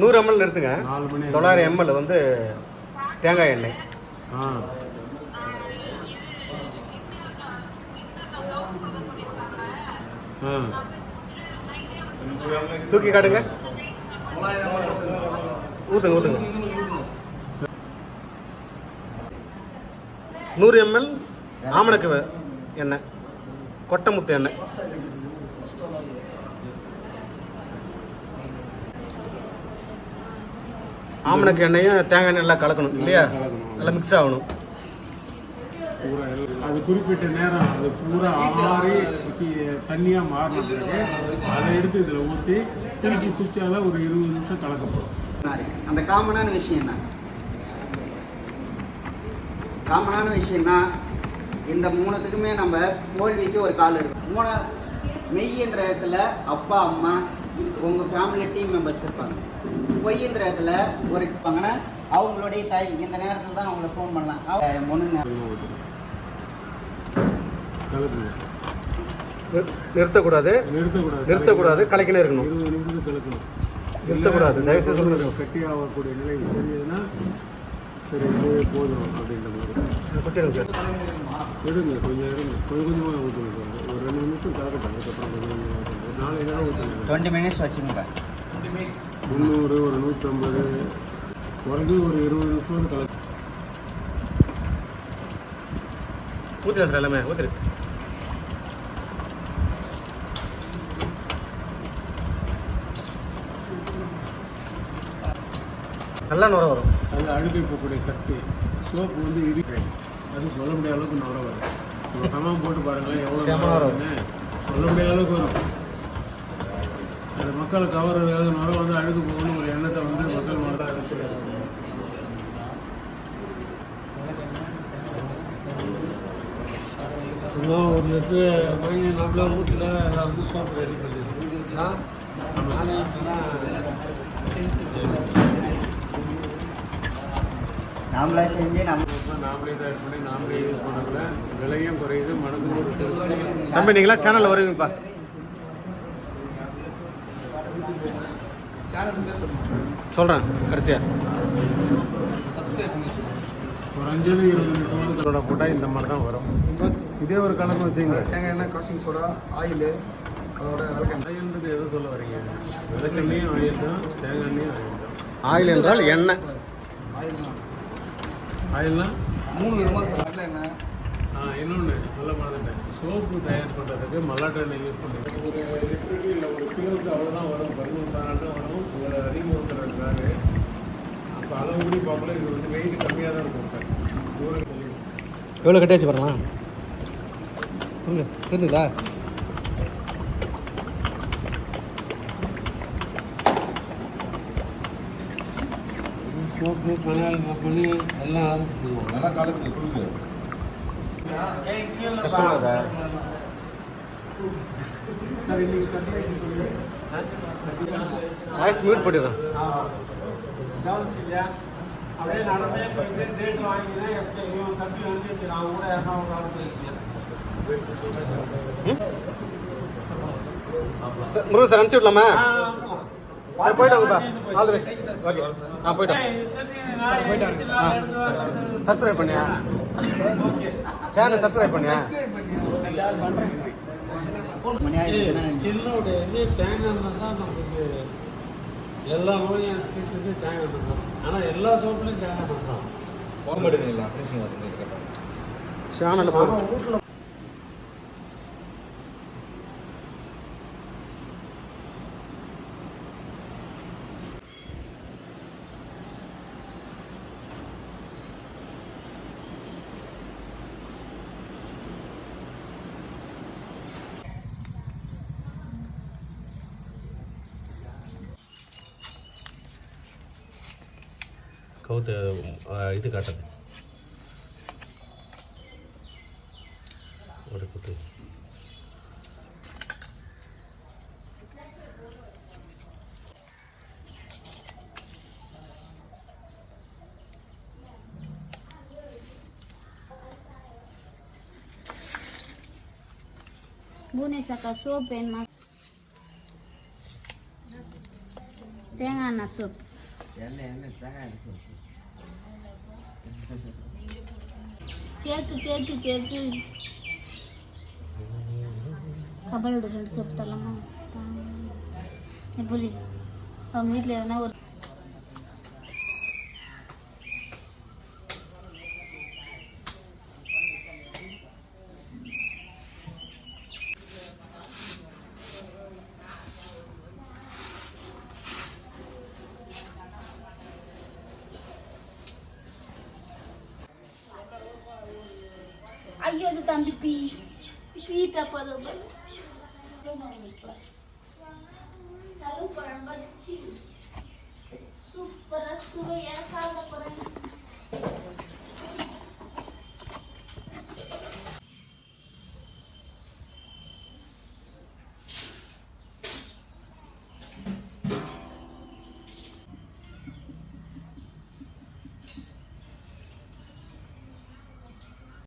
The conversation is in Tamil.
நூறு எம்எல் நிறுத்துங்க. மணி தொள்ளாயிரம் எம்எல் வந்து தேங்காய் எண்ணெய். தூக்கி காட்டுங்க. ஊற்றுங்க ஊற்றுங்க நூறு எம்எல் ஆமணக்கு எண்ணெய் கொட்டமுத்து எண்ணெய். ஆமணக்கு எண்ணெயும் தேங்காய் எண்ணெய் எல்லாம் கலக்கணும் இல்லையா. நல்லா மிக்ஸ் ஆகணும். அது குறிப்பிட்ட நேரம் அது பூரா ஆறி தி- தண்ணியா மாறின பிறகு அதை எடுத்து இதில் ஊற்றி திருப்பி குச்சால ஒரு இருபது நிமிஷம் கலக்கப்படும். அந்த காமனான விஷயம் என்ன? காமனான விஷயம்னா இந்த மூணுத்துக்குமே நம்ம தோல்விக்கு ஒரு கால் இருக்கு. மூணா மெய்ன்ற இடத்துல அப்பா அம்மா உங்கள் ஃபேமிலி டீம் மெம்பர்ஸ் இருப்பாங்க. பொய்ன்ற இடத்துல ஒரு இருப்பாங்கன்னா அவங்களுடைய டைம் இந்த நேரத்தில் தான் அவங்கள ஃபோன் பண்ணலாம். அவங்க நிறு- நிறுத்தக்கூடாது. நிறுத்தக்கூடாது. நிறுத்தக்கூடாது கலக்கினே இருக்கணும். இருபது நிமிஷத்துக்கு கலக்கணும். நிறுத்தக்கூடாது. இல்ல, தயவு செய்து இந்த சொல்லுங்க. கட்டி ஆகக்கூடிய நிலை தெரிஞ்சதுன்னா சரி இது போதும் அப்படின்ற மாதிரி. குச்சிருங்க சார் எடுங்க கொஞ்சம் எடுங்க கொஞ்சம் கொஞ்சமாக ஊற்றுங்க ஒரு ரெண்டு நிமிஷம் கலக்கட்டும். அதுக்கப்புறம் கொஞ்சம் ஊற்றுங்க நாலு நேரம் ஊற்றுங்க டுவெண்ட்டி மினிட்ஸ் வச்சுக்கோங்க. முந்நூறு ஒரு நூற்றம்பது குறைஞ்சு ஒரு இருபது நிமிஷம் கலக்கு ஊற்றிடு சார் எல்லாமே ஊற்றிடு நல்லா நுர வரும். அது அழுகை போகக்கூடிய சக்தி. சோப்பு வந்து இருக்கு அது சொல்ல முடியாத அளவுக்கு நுர வரும். இப்போ கமாம் போட்டு பாருங்களேன் எவ்வளோ சொல்ல முடியாத அளவுக்கு வரும். அது மக்களை கவர்றதுக்காக நுர வந்து அழுகு போகணும் ஒரு எண்ணத்தை வந்து மக்கள் மனதில் இன்னும் ஒரு லிட்டரு வாங்கி நம்மளே வீட்டில் எல்லாம் வந்து சோப்பு ரெடி பண்ணிருக்கோம் நானே நாமளா செஞ்சு நம்ம நாமளே தயார் பண்ணி நாமளே யூஸ் பண்ணக்குள்ள விலையும் குறையுது மனதும் ஒரு. தம்பி நீங்களா சேனலில் வருவீங்கப்பா சொல்கிறேன் கடைசியா. ஒரு அஞ்சலி இருபது நிமிஷம் போட்டால் இந்த மாதிரி தான் வரும். இதே ஒரு கணக்கு வச்சுங்க. தேங்காய் எண்ணெய் காசிங் சோடா ஆயில் அதோட விளக்கெண்ணெய். ஆயில்ன்றது எதை சொல்ல வரீங்க? விளக்கெண்ணையும் ஆயில் தான் தேங்காய் எண்ணெயும் ஆயில் தான். ஆயில் என்றால் எண்ணெய் ஆயில் தான் ஆயில்னா? மூணு விதமாக சார். எண்ணெய் இன்னொன்று சொல்ல மறந்துட்டேன். சோப்பு தயார் பண்ணுறதுக்கு மல்லாட்டை எண்ணெய் யூஸ் பண்ணுறேன் ஒரு லிட்டருக்கு இல்லை ஒரு கிலோவுக்கு அவ்வளோதான் வரும். பதினொன்று பதினாலு தான் வரும். அதிகம் ஊற்றுறதுக்காக அப்போ அளவு கூடி பார்க்கல. இது வந்து வெயிட் கம்மியாக தான் இருக்கும் நூறு சொல்லி எவ்வளோ கட்டியாச்சு பாருங்களா சொல்லுங்க தெரிஞ்சுங்களா சோப்பு பண்ணி எல்லாம் ஆரம்பிச்சிடுவோம் நல்லா காலத்து கொடுக்கு வாய்ஸ் மியூட் பண்ணிடுறேன் அப்படியே நடந்தே போயிட்டு டேட் வாங்கினா எஸ்கே இவன் தம்பி வந்து சரி அவன் கூட யாருன்னா ஒரு ஆள் போயிருக்கேன் சார் முருகன் சார் அனுப்பிச்சி விடலாமா? சார் போயிட்டு ஆல் தி பெஸ்ட் ஓகே. ஆ போயிட்டு ஆ. சப்ஸ்கிரைப் பண்ணியா? சேனல் சப்ஸ்கிரைப் பண்ணியா? மணி ஆயிடுச்சுன்னா ஸ்கின்னோட இது தேங்காய் தான் நமக்கு எல்லா நோயும் தீர்த்துக்கு தேங்காய் தான் ஆனால் எல்லா சோப்புலையும் தேங்காய் எண்ணெய் தான் சேனலில் போகிறோம் வீட்டில் கவுத்து இது காட்டுது ஒரு குத்து Bune saka soap and mas தேங்காய் எண்ணெய் எண்ணெய் எண்ணெய் சூப் கேக்கு கேக்கு கேக்கு. கபலோட ரெண்டு சோப்பு தரலாமா எப்படி அவங்க வீட்டில் எதனா ஒரு ஐயோ அது தம்பி பீ பீட்டா போதும் பழம் வச்சு சாப்பிட சுவையா